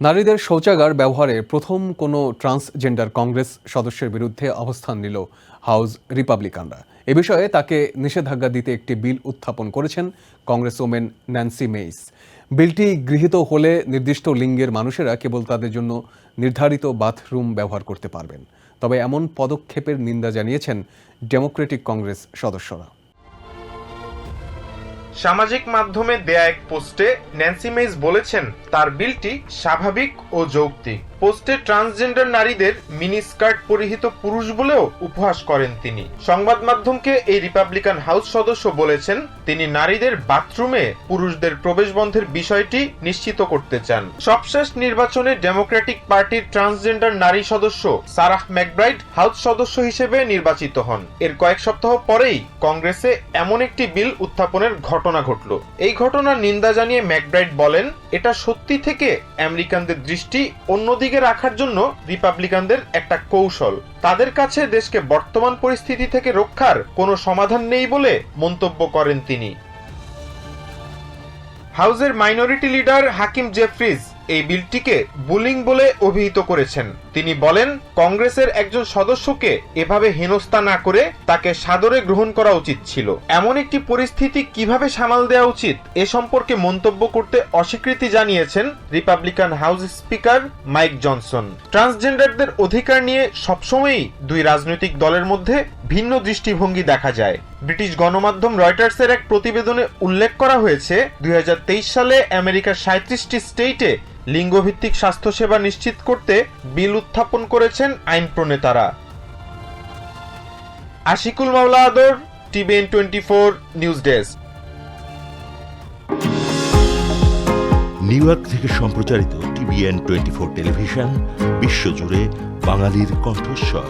নারীদের শৌচাগার ব্যবহারে প্রথম কোনো ট্রান্সজেন্ডার কংগ্রেস সদস্যের বিরুদ্ধে অবস্থান নিল হাউস রিপাবলিকানরা। এ বিষয়ে তাকে নিষেধাজ্ঞা দিতে একটি বিল উত্থাপন করেছেন কংগ্রেস ওমেন ন্যান্সি মেইস। বিলটি গৃহীত হলে নির্দিষ্ট লিঙ্গের মানুষেরা কেবল তাদের জন্য নির্ধারিত বাথরুম ব্যবহার করতে পারবেন। তবে এমন পদক্ষেপের নিন্দা জানিয়েছেন ডেমোক্রেটিক কংগ্রেস সদস্যরা। সামাজিক মাধ্যমে দেয়া এক পোস্টে ন্যান্সি মেইস বলেছেন তার বিলটি স্বাভাবিক ও যৌক্তিক। পোস্টে ট্রান্সজেন্ডার নারীদের মিনি স্কার্ট পরিহিত পুরুষ বলেও উপহাস করেন তিনি। সংবাদ মাধ্যমকে এই রিপাবলিকান হাউস সদস্য বলেছেন, তিনি নারীদের বাথরুমে পুরুষদের প্রবেশ বন্ধের বিষয়টি নিশ্চিত করতে চান। সবশেষ নির্বাচনে ডেমোক্রেটিক পার্টির ট্রান্সজেন্ডার নারী সদস্য সারাহ ম্যাকব্রাইড হাউস সদস্য হিসেবে নির্বাচিত হন। এর কয়েক সপ্তাহ পরেই কংগ্রেসে এমন একটি বিল উত্থাপনের ঘটনা ঘটল। এই ঘটনার নিন্দা জানিয়ে ম্যাকব্রাইড বলেন, এটা সত্যি থেকে আমেরিকানদের দৃষ্টি অন্যদিকে রাখার জন্য রিপাবলিকানদের একটা কৌশল। তাদের কাছে দেশকে বর্তমান পরিস্থিতি থেকে রক্ষার কোনো সমাধান নেই বলে মন্তব্য করেন তিনি। হাউজের মাইনরিটি লিডার হাকিম জেফ্রিজ এই বিলটিকে বুলিং বলে অভিহিত করেছেন। তিনি বলেন, কংগ্রেসের একজন সদস্যকে এভাবে হেনস্থা না করে তাকে সাদরে গ্রহণ করা উচিত ছিল। এমন একটি পরিস্থিতি কীভাবে সামাল দেওয়া উচিত এ সম্পর্কে মন্তব্য করতে অস্বীকৃতি জানিয়েছেন Republican House speaker Mike Johnson. ট্রান্সজেন্ডারদের অধিকার নিয়ে সবসময়ই দুই রাজনৈতিক দলের মধ্যে ভিন্ন দৃষ্টিভঙ্গি দেখা যায়। ব্রিটিশ গণমাধ্যম রয়টার্সের এক প্রতিবেদনে উল্লেখ করা হয়েছে, দুই হাজার তেইশ সালে আমেরিকার সাঁত্রিশটি স্টেটে লিঙ্গভিত্তিক স্বাস্থ্যসেবা নিশ্চিত করতে বিল উত্থাপন করেছেন আইন প্রণেতারা Ashikul Mawla Adar, TVN twenty four news desk. New York থেকে সম্প্রচারিত টিভিএন টোয়েন্টি ফোর টেলিভিশন, বিশ্বজুড়ে বাঙালির কণ্ঠস্বর।